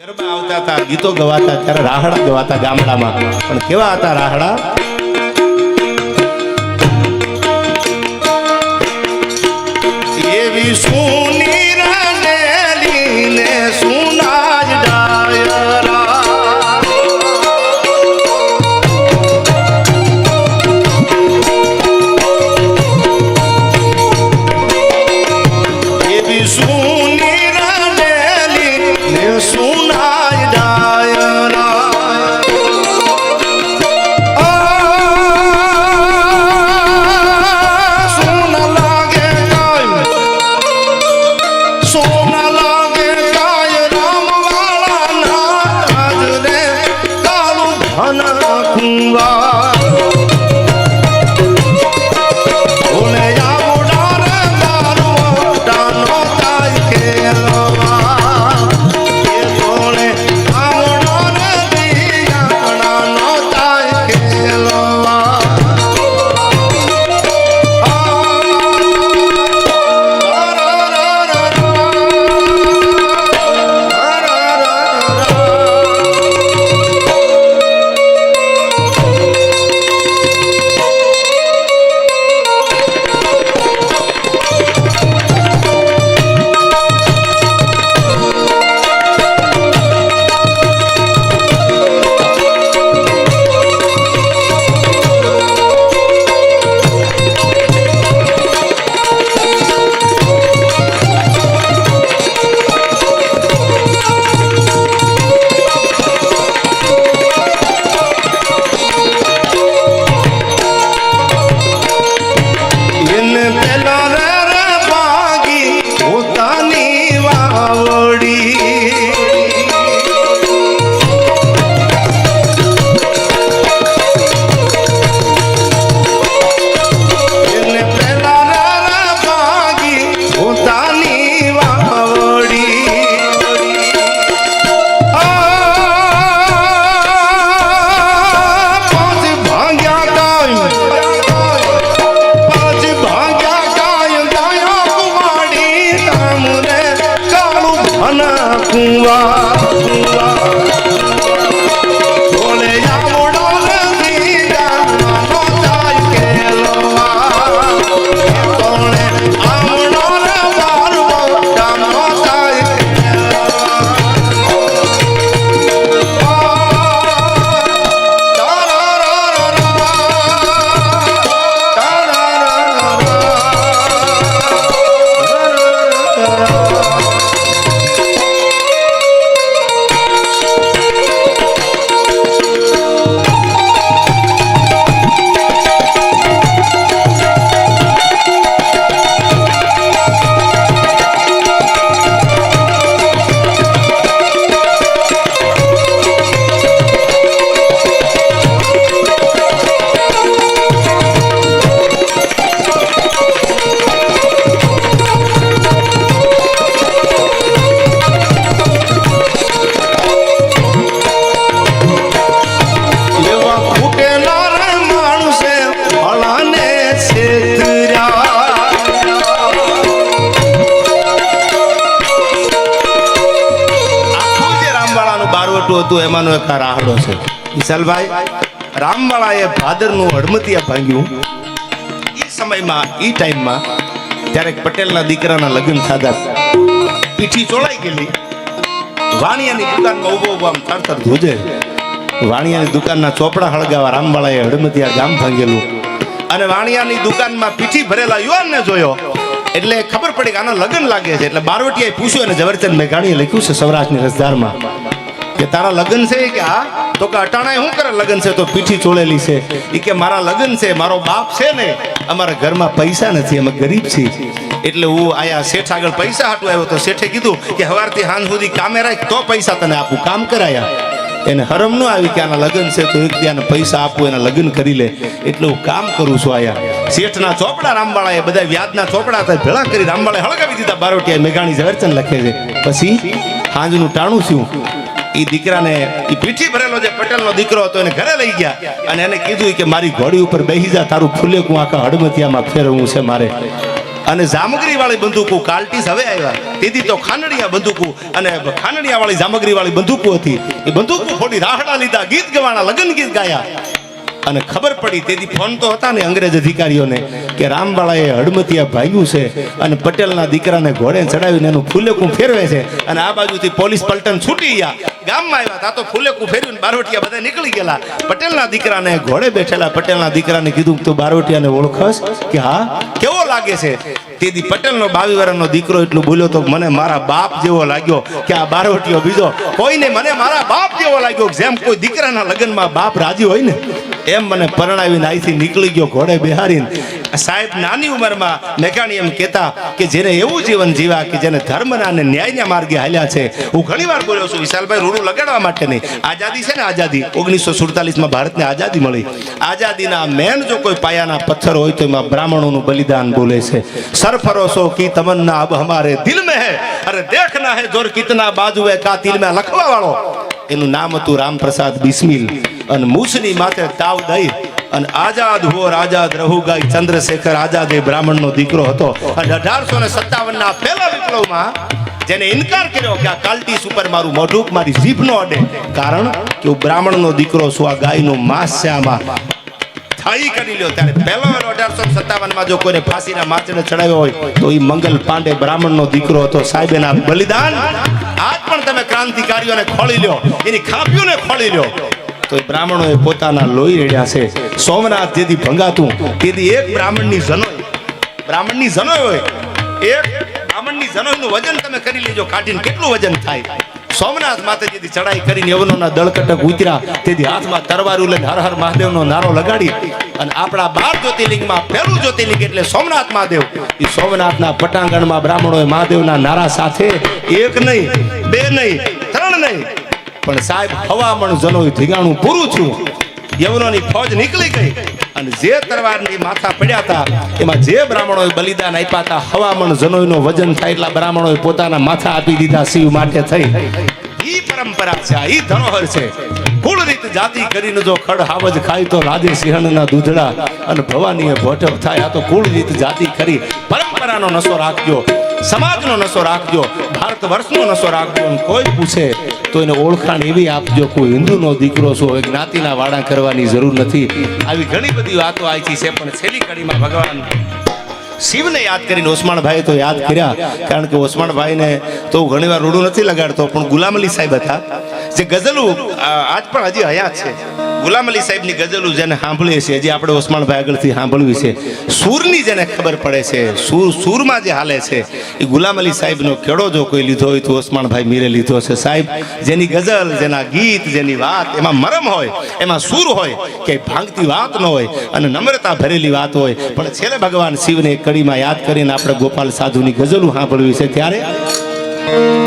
ગરબા આવતા હતા, ગીતો ગવાતા ત્યારે રાહડા ગવાતા ગામડામાં. પણ કેવા હતા રાહડા? એવી સુની બારવટું હતું, એમાંનો એક રાહડો છે. વિશાલભાઈ, રામવાળાએ ભાદરનું હડમતિયા ભાંગ્યું. એ સમયમાં એ ટાઈમમાં ત્યારે પટેલના દીકરાના લગ્ન થતા પીઠી ચોળાઈ ગયેલી. વાણિયાની દુકાનમાં ઊભો ઊભો આમ તરતર ધોજે. વાણિયાની દુકાનના ચોપડા હળગાવા રામવાળાએ હડમતિયા ગામ ભાંગેલું. અને વાણિયાની દુકાનમાં પીઠી ભરેલા યુવાનને જોયો. એટલે ખબર પડી કે આના લગ્ન લાગે છે. એટલે બારવટીયાએ પૂછ્યું અને ઝવેરચંદ મેઘાણીએ લખ્યું છે સૌરાષ્ટ્રની રસદારમાં કે તારા લગ્ન છે કે હા તો કે અટાણાએ શું કરે લગ્ન છે? તો પીઠી ચોળેલી છે. એ કે મારા લગ્ન છે, મારો બાપ છે ને, અમારા ઘરમાં પૈસા નથી, અમે ગરીબ છીએ. એટલે હું આયા શેઠ આગળ પૈસા હાટું આવ્યો તો શેઠે કીધું કે હવારથી હાંજ સુધી કામે રાખ, તો પૈસા તને આપું. કામ કરાયા એને હરમ ન આવી કે આના લગ્ન છે, તો એક ત્યાં પૈસા આપું, એના લગ્ન કરી લે. એટલે હું કામ કરું છું આયા. શેઠના ચોપડા રામવાળાએ બધા વ્યાજના ચોપડા હતા, ભેળા કરી રામવાળાએ હળગાવી દીધા. બારોટિયા મેઘાણી ઝવેરચંદ લખે છે. પછી હાંજનું ટાણું છું દીકરાને પીઠી ભરેલો જે પટેલનો દીકરો હતો એને ઘરે લઈ ગયા અને એને કીધું કે મારી ઘોડી ઉપર બેસી જા, તારું ફૂલે હું આખા હડમતિયામાં ફેરવવું છે મારે. અને જામગરી વાળી બંદૂકો કાલ્ટીસ હવે આવ્યા. તેથી તો ખાનડિયા બંદૂકો અને ખાનડિયા વાળી જામગરી વાળી બંદૂકો હતી. એ બંદૂકો ફોડી રાહડા લીધા, ગીત ગવાના લગ્ન ગીત ગાયા. અને ખબર પડી, તેથી ફોન તો હતા ને અંગ્રેજ અધિકારીઓને, કે રામબાળાએ હડમતિયા ભાગ્યું છે અને પટેલના દીકરાને ઘોડે ચડાવીને એનું ફૂલેકું ફેરવે છે. અને આ બાજુથી પોલીસ પલટન છૂટી ગયા. ગામમાં આવ્યા તા તો ફૂલેકું ફેરવીને બારોટિયા બધા નીકળી ગયેલા. પટેલના દીકરાને ઘોડે બેઠેલા, પટેલના દીકરાને કીધું, તું બારોટિયાને ઓળખસ? કે હા? કેવો લાગે છે? તેથી પટેલનો બાવી દીકરો એટલું બોલ્યો તો મને મારા બાપ જેવો લાગ્યો કે આ બારોટિયો બીજો કોઈને મને મારા બાપ જેવો લાગ્યો, જેમ કોઈ દીકરાના લગ્નમાં બાપ રાજી હોય ને એમ મને પરણાવીને અહીંથી નીકળી ગયો ઘોડે બિહારીને. સાહેબ નાની ઉંમરમાં મેઘાણી એમ કહેતા કે જેને એવું જીવન જીવા કે જેને ધર્મના અને ન્યાયના માર્ગે હાલ્યા છે. હું ઘણીવાર બોલ્યો છું, વિશાલભાઈ, રૂડું લગાડવા માટે નહીં. આઝાદી છે ને આઝાદી? ઓગણીસો સુડતાલીસમાં ભારતને આઝાદી મળી. આઝાદીના મેન જો કોઈ પાયાના પથ્થર હોય તો એમાં બ્રાહ્મણોનું બલિદાન બોલે છે. સરફરોશો કી તમન્ના અબ હમારે દિલ મે હે? અરે દેખના હે જોર કિતના બાજુ બાજુએ કાતિલ મે લખવા વાળો? એનું નામ હતું રામપ્રસાદ બિસ્મિલ. અને મૂછની માથે તાવ દઈ અને આઝાદ હો આઝાદ રહુ ગાય ચંદ્રશેખર આઝાદ એ બ્રાહ્મણનો દીકરો હતો. અને અઢારસો ને સત્તાવન ના પહેલા વિપ્લવમાં જેને ઇનકાર કર્યો કે આ કાલટીસ ઉપર મારું મોઢું, મારી જીભ નો અડે. કારણ કે હું બ્રાહ્મણનો દીકરો છું આ ગાયનું માંસ છે આમાં? થાળી કરી લ્યો ત્યારે. પહેલો વેલો અઢારસો સત્તાવનમાં જો કોઈને ફાંસીના માચને ચડાવ્યો હોય, તો એ મંગલ પાંડે બ્રાહ્મણનો દીકરો હતો સાહેબેના બલિદાન. આજ પણ તમે ક્રાંતિકારીઓને ખોળી લ્યો, એની ખાપીઓને ખોળી લ્યો. તો એ બ્રાહ્મણોએ પોતાના લોહી રેડ્યા છે. સોમનાથ જેથી ભંગાતું, તેથી એક બ્રાહ્મણની જનોય બ્રાહ્મણની જનોય હોય. એક બ્રાહ્મણની જનોયનું વજન તમે કરી લેજો, કાઢીને કેટલું વજન થાય? સોમનાથ માતાજીથી ચડાઈ કરીને યવનોના દળકટક ઉતર્યા. તેથી હાથમાં તરવારું લઈને હર હર મહાદેવનો નારો લગાડી અને આપણા બાર જ્યોતિર્લિંગમાં પહેલું જ્યોતિર્લિંગ એટલે સોમનાથ મહાદેવ. એ સોમનાથના પટાંગણમાં બ્રાહ્મણોએ મહાદેવના નારા સાથે એક નહીં, બે નહીં, ત્રણ નહીં. પણ સાહેબ હવામણ જનોય ધીગાણું પૂરું છું યવનોની ફોજ નીકળી ગઈ. અને જે તરવારની માથા પડ્યા હતા, એમાં જે બ્રાહ્મણોએ બલિદાન આપ્યા હતા હવામણ જનોયનો વજન થાય એટલા બ્રાહ્મણોએ પોતાના માથા આપી દીધા શિવ માટે થઈ. ઈ પરંપરા છે ઈ રીત જાતિ કરીને જો ખડ હાવજ ખાય તો રાધે સિંહણના દૂધડા અને ભવાનીએ ભોટપ થાય. આ તો કુળ રીત જાતિ કરી પરંપરાનો નશો રાખજો, સમાજનો નશો રાખજો ભારત વર્ષનો નશો રાખજો કોઈ પૂછે તો એને ઓળખાણ એવી આપજો, કોઈ હિન્દુનો દીકરો છો જ્ઞાતિના વાડા કરવાની જરૂર નથી. આવી ઘણી બધી વાતો આવી છે પણ છેલ્લી કડીમાં ભગવાન શિવને યાદ કરીને ઓસમાણભાઈ તો યાદ કર્યા. કારણ કે ઓસમાણભાઈને તો હું ઘણીવાર રૂડું નથી લગાડતો, પણ ગુલામ અલી સાહેબ હતા. જે ગઝલો આજ પણ હજી હયાત છે. ગુલામ અલી સાહેબની ગઝલો જેને સાંભળીએ છીએ, જે આપણે ઓસમાણભાઈ આગળથી સાંભળવી છે, સૂરની જેને ખબર પડે છે, સૂર, સૂરમાં જે હાલે છે, એ ગુલામ અલી સાહેબનો કેળો જો કોઈ લીધો હોય તો ઓસમાણભાઈ મીરે લીધો છે સાહેબ, જેની ગઝલ, જેના ગીત, જેની વાત એમાં મરમ હોય, એમાં સૂર હોય કે ભાંગતી વાત ન હોય અને નમ્રતા ભરેલી વાત હોય, પણ છેલ્લે ભગવાન શિવને કડીમાં યાદ કરીને આપણે ગોપાલ સાધુની ગઝલો સાંભળવી છે. ત્યારે